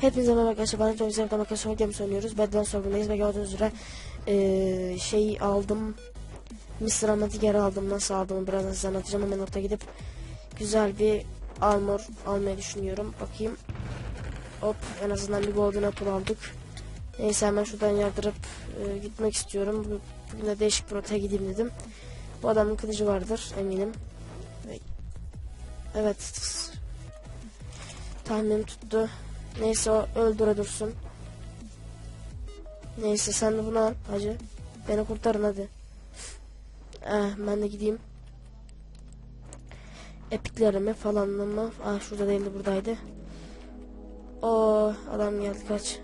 Hepinize merhaba arkadaşlar. Ben güzel bir arkadaşlar Games oynuyoruz. Bedden sorumluyuz ve gördüğünüz üzere eee şey aldım. Mr. Ahmet'i geri aldım. Nasıl aldığımı birazdan size anlatacağım. Hemen orta gidip güzel bir armor almayı düşünüyorum. Bakayım. Hop en azından bir golden apple aldık. Neyse hemen şuradan yardırıp eee, gitmek istiyorum. Bu- Bugün de değişik bir rotaya gideyim dedim. Bu adamın kılıcı vardır eminim. Ve- Evet. Tahminim tuttu. Neyse o öldüre dursun. Neyse sen de bunu al hacı. Beni kurtarın hadi. Eh, ben de gideyim. Epiklerimi falan mı? Ah şurada değildi buradaydı. O adam geldi kaç.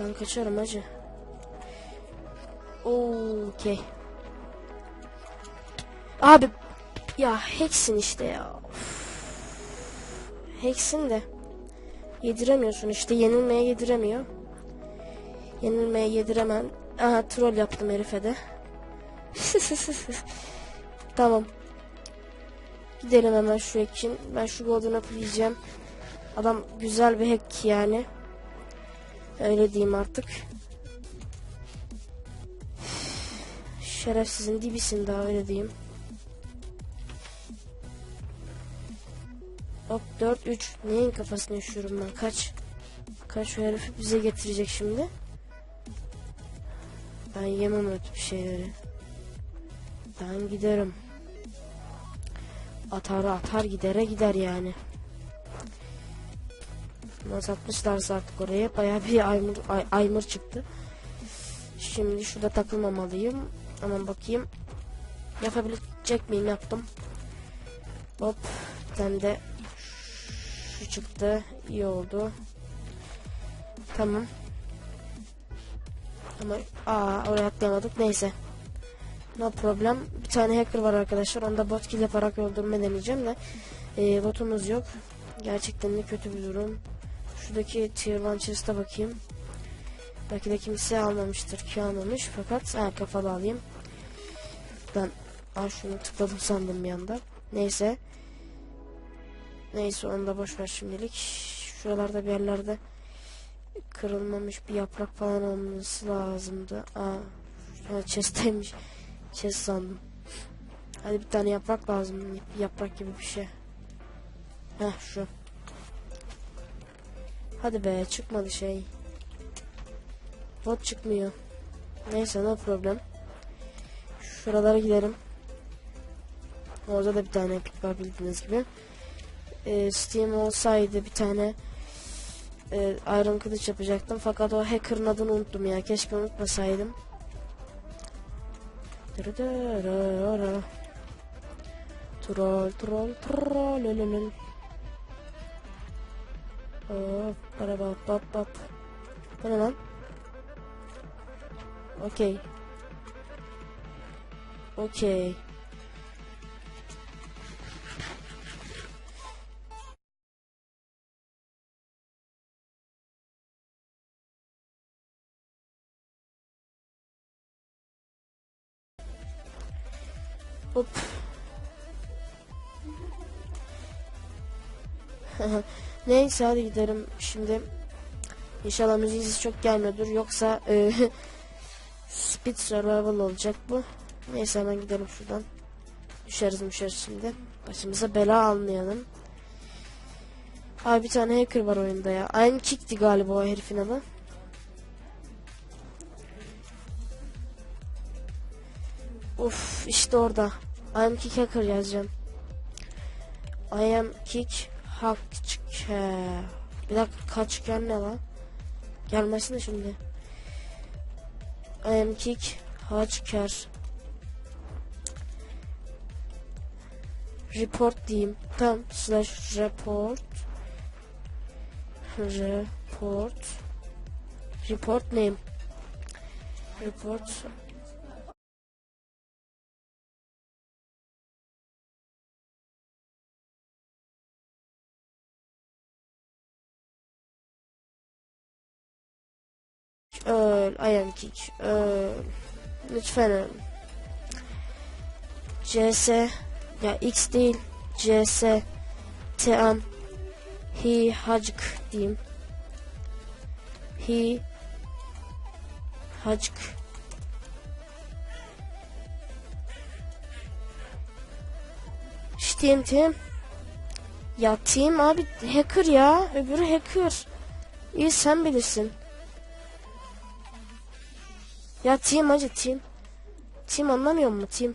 Ben kaçıyorum hacı. Okey. Abi ya Hex'in işte ya. Hex'in de yediremiyorsun işte yenilmeye yediremiyor. Yenilmeye yediremem. Aha troll yaptım herife de. tamam. Gidelim hemen şu için. Ben şu golden apple yiyeceğim. Adam güzel bir hack yani. Öyle diyeyim artık. Şerefsizin dibisin daha öyle diyeyim. Hop 4 3 neyin kafasını yaşıyorum ben? Kaç. Kaç şu herifi bize getirecek şimdi? Ben yemem öyle bir şeyleri. Ben giderim. Atar atar gidere gider yani. Nasıl atmışlarsa artık oraya baya bir aymır, ay, aymır çıktı. Şimdi şurada takılmamalıyım hemen bakayım yapabilecek miyim yaptım hop tane de şu çıktı. iyi oldu. Tamam. Ama aa oraya atlayamadık. Neyse. No problem. Bir tane hacker var arkadaşlar. Onda bot kill yaparak öldürme deneyeceğim de. Ee, botumuz yok. Gerçekten de kötü bir durum. Şuradaki tier 1 chest'e bakayım. Belki de kimse almamıştır ki almamış. Fakat ha, kafalı alayım. Ben Aa, şunu tıkladım sandım bir anda. Neyse. Neyse onu da boş ver şimdilik. Şuralarda bir yerlerde kırılmamış bir yaprak falan olması lazımdı. Aa, chest'teymiş. Chest sandım. Hadi bir tane yaprak lazım. Yaprak gibi bir şey. Heh şu. Hadi be çıkmadı şey. Bot çıkmıyor. Neyse no problem. Şuralara gidelim. Orada da bir tane epik var bildiğiniz gibi e, Steam olsaydı bir tane e, Iron kılıç yapacaktım. Fakat o hacker'ın adını unuttum ya. Keşke unutmasaydım. Troll troll troll lololol. Hop para bap bap bap. Bu ne lan? Okey. Okey. Hop. Neyse hadi gidelim şimdi. İnşallah müziğiniz çok gelmiyordur. Yoksa e, Speed Survival olacak bu. Neyse hemen gidelim şuradan. Düşeriz düşeriz şimdi. Başımıza bela almayalım. Abi bir tane hacker var oyunda ya. Aynı kickti galiba o herifin adı. Uf işte orada. I am kick hacker yazacağım. I am kick hacker. Bir dakika kaç ne lan? Gelmesin de şimdi. I am kick hacker. Report diyeyim. Tam slash report. Report. Report name. Report öl, am kick, öl. Lütfen. CS ya X değil. CS Team Hi Hacık diyeyim. Hi Hacık İşte Team Ya Team abi hacker ya. Öbürü hacker. İyi sen bilirsin. Ya Team hacı Team. Team anlamıyor mu Team?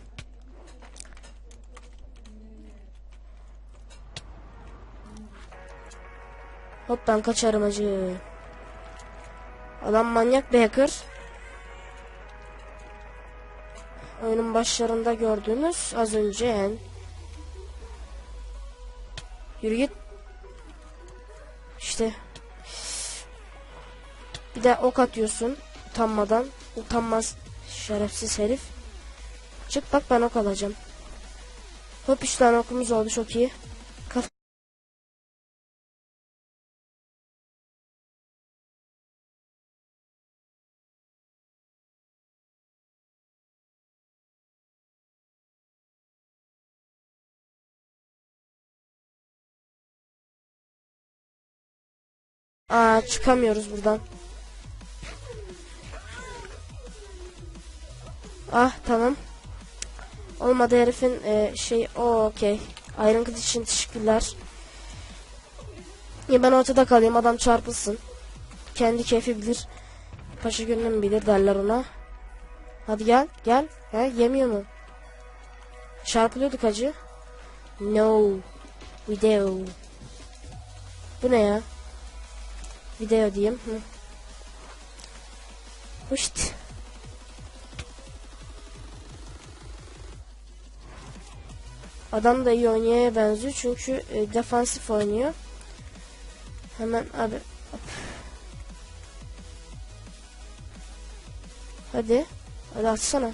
Hop ben kaçarım acı. Adam manyak bir hacker. Oyunun başlarında gördüğünüz az önce yani. Yürü git. İşte. Bir de ok atıyorsun. Utanmadan. Utanmaz şerefsiz herif. Çık bak ben ok alacağım. Hop üç tane okumuz oldu çok iyi. Aa çıkamıyoruz buradan. Ah tamam. Olmadı herifin e, şey o okey. Ayrıntı için teşekkürler. Ya ben ortada kalayım adam çarpılsın. Kendi keyfi bilir. Paşa gönlüm bilir derler ona. Hadi gel gel. He, yemiyor mu? Çarpılıyorduk acı. No. Video. Bu ne ya? Video diyeyim. Hı. Huşt. Adam da iyi oynaya benziyor çünkü e, defansif oynuyor. Hemen abi. Hop. Hadi. Hadi atsana.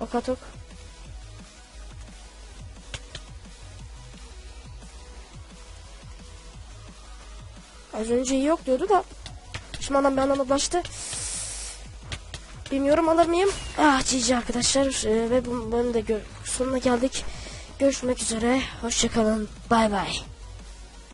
Ok at ok. Az önce iyi yok diyordu da. Şimdi adam anda ulaştı. Bilmiyorum alır mıyım? Ah cici arkadaşlar. Ee, ve bu bölümde sonuna geldik. Görüşmek üzere. Hoşçakalın. Bay bay.